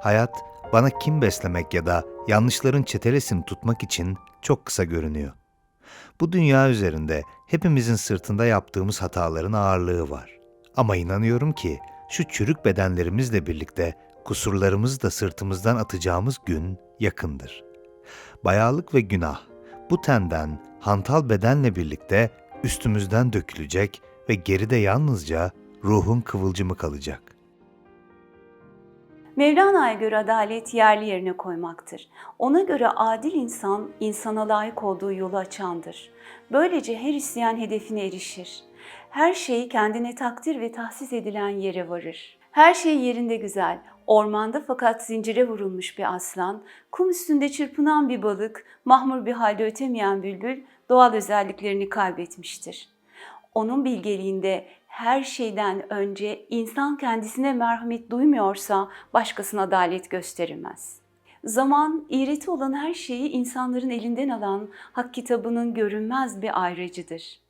Hayat bana kim beslemek ya da yanlışların çetelesini tutmak için çok kısa görünüyor. Bu dünya üzerinde hepimizin sırtında yaptığımız hataların ağırlığı var. Ama inanıyorum ki şu çürük bedenlerimizle birlikte kusurlarımızı da sırtımızdan atacağımız gün yakındır. Bayağılık ve günah bu tenden, hantal bedenle birlikte üstümüzden dökülecek ve geride yalnızca ruhun kıvılcımı kalacak. Mevlana'ya göre adalet yerli yerine koymaktır. Ona göre adil insan, insana layık olduğu yolu açandır. Böylece her isteyen hedefine erişir. Her şey kendine takdir ve tahsis edilen yere varır. Her şey yerinde güzel. Ormanda fakat zincire vurulmuş bir aslan, kum üstünde çırpınan bir balık, mahmur bir halde ötemeyen bülbül doğal özelliklerini kaybetmiştir. Onun bilgeliğinde her şeyden önce insan kendisine merhamet duymuyorsa başkasına adalet gösteremez. Zaman, iğreti olan her şeyi insanların elinden alan hak kitabının görünmez bir ayracıdır.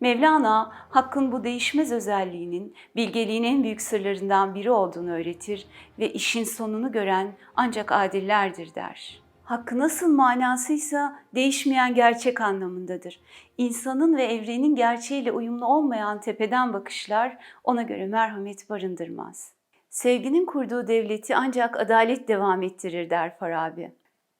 Mevlana, hakkın bu değişmez özelliğinin bilgeliğin en büyük sırlarından biri olduğunu öğretir ve işin sonunu gören ancak adillerdir der. Hakkı nasıl manasıysa değişmeyen gerçek anlamındadır. İnsanın ve evrenin gerçeğiyle uyumlu olmayan tepeden bakışlar ona göre merhamet barındırmaz. Sevginin kurduğu devleti ancak adalet devam ettirir der Farabi.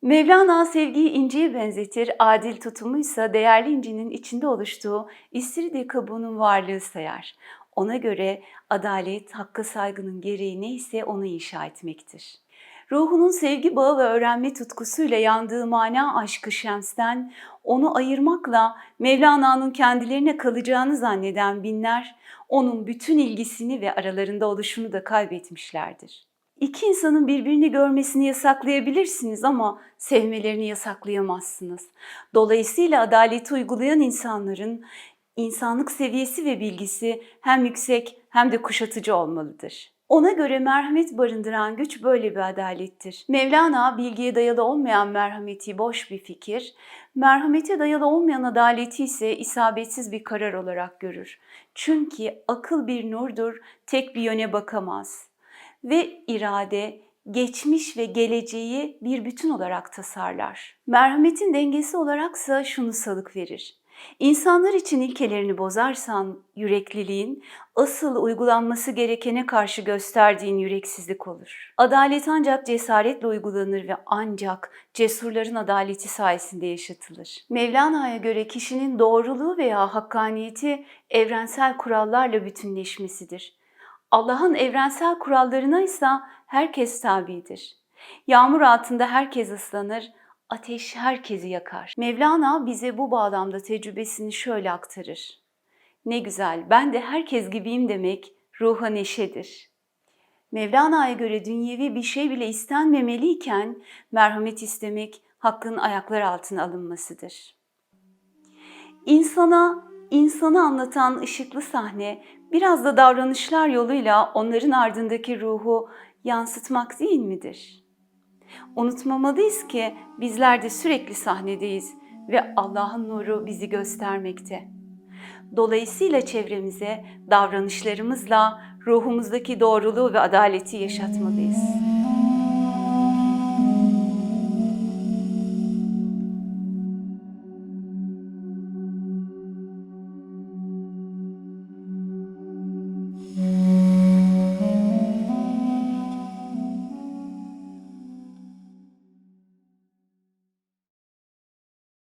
Mevlana sevgiyi inciye benzetir, adil tutumuysa değerli incinin içinde oluştuğu istiridye kabuğunun varlığı sayar. Ona göre adalet, hakka saygının gereği neyse onu inşa etmektir. Ruhunun sevgi bağı ve öğrenme tutkusuyla yandığı mana aşkı Şems'ten onu ayırmakla Mevlana'nın kendilerine kalacağını zanneden binler onun bütün ilgisini ve aralarında oluşunu da kaybetmişlerdir. İki insanın birbirini görmesini yasaklayabilirsiniz ama sevmelerini yasaklayamazsınız. Dolayısıyla adaleti uygulayan insanların insanlık seviyesi ve bilgisi hem yüksek hem de kuşatıcı olmalıdır. Ona göre merhamet barındıran güç böyle bir adalettir. Mevlana bilgiye dayalı olmayan merhameti boş bir fikir, merhamete dayalı olmayan adaleti ise isabetsiz bir karar olarak görür. Çünkü akıl bir nurdur, tek bir yöne bakamaz. Ve irade geçmiş ve geleceği bir bütün olarak tasarlar. Merhametin dengesi olaraksa şunu salık verir. İnsanlar için ilkelerini bozarsan yürekliliğin asıl uygulanması gerekene karşı gösterdiğin yüreksizlik olur. Adalet ancak cesaretle uygulanır ve ancak cesurların adaleti sayesinde yaşatılır. Mevlana'ya göre kişinin doğruluğu veya hakkaniyeti evrensel kurallarla bütünleşmesidir. Allah'ın evrensel kurallarına ise herkes tabidir. Yağmur altında herkes ıslanır, ateş herkesi yakar. Mevlana bize bu bağlamda tecrübesini şöyle aktarır. Ne güzel, ben de herkes gibiyim demek ruha neşedir. Mevlana'ya göre dünyevi bir şey bile istenmemeliyken merhamet istemek hakkın ayaklar altına alınmasıdır. İnsana, insanı anlatan ışıklı sahne biraz da davranışlar yoluyla onların ardındaki ruhu yansıtmak değil midir? Unutmamalıyız ki bizler de sürekli sahnedeyiz ve Allah'ın nuru bizi göstermekte. Dolayısıyla çevremize davranışlarımızla ruhumuzdaki doğruluğu ve adaleti yaşatmalıyız.